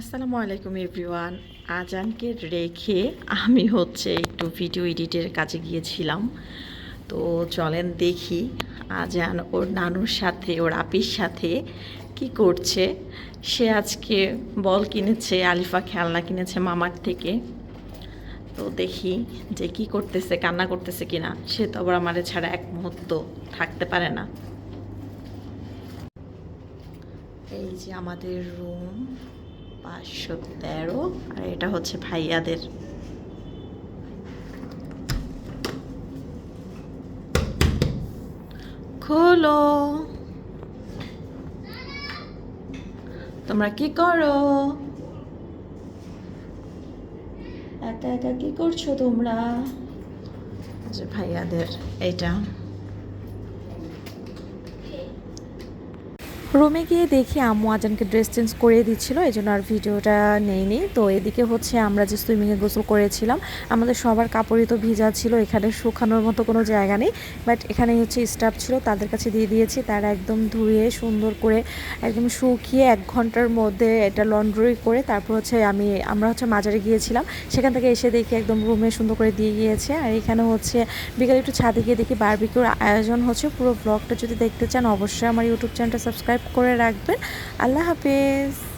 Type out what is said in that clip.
আসসালামু আলাইকুম এভরিওয়ান। আজানকে রেখে আমি হচ্ছে একটু ভিডিও এডিটের কাজে গিয়েছিলাম। তো চলেন দেখি আজান ওর নানুর সাথে, ওর আপির সাথে কি করছে। সে আজকে বল কিনেছে, আলিফা খেলনা কিনেছে মামার থেকে। তো দেখি যে কি করতেছে, কান্না করতেছে কিনা। সে তো আবার আমারে ছাড়া এক মুহূর্ত থাকতে পারে না। এই যে আমাদের রুম পাঁচশো তেরো, আর এটা হচ্ছে ভাইয়াদের। খোলো। তোমরা কি করো? একা একা কি করছ তোমরা? ভাইয়াদের এটা রুমে গিয়ে দেখি আম্মু আজানকে ড্রেস চেঞ্জ করে দিচ্ছিল এই জন্য আর ভিডিওটা নেইনি। তো এদিকে হচ্ছে আমরা যে সুইমিংয়ে গোসল করেছিলাম, আমাদের সবার কাপড়ই তো ভিজা ছিল, এখানে শুকানোর মতো কোনো জায়গা নেই। বাট এখানে হচ্ছে স্টাফ ছিল, তাদের কাছে দিয়ে দিয়েছি, তারা একদম ধুয়ে সুন্দর করে একদম শুকিয়ে এক ঘণ্টার মধ্যে এটা লন্ড্রি করে তারপর হচ্ছে আমি, আমরা হচ্ছে মাজারে গিয়েছিলাম, সেখান থেকে এসে দেখি একদম রুমে সুন্দর করে দিয়ে গিয়েছে। আর এখানে হচ্ছে বিকালে একটু ছাদে গিয়ে দেখি বারবিকিউর আয়োজন হচ্ছে, পুরো ব্লগটা যদি দেখতে চান অবশ্যই আমার ইউটিউব চ্যানেলটা সাবস্ক্রাইব করে রাখবেন। আল্লাহ হাফেজ।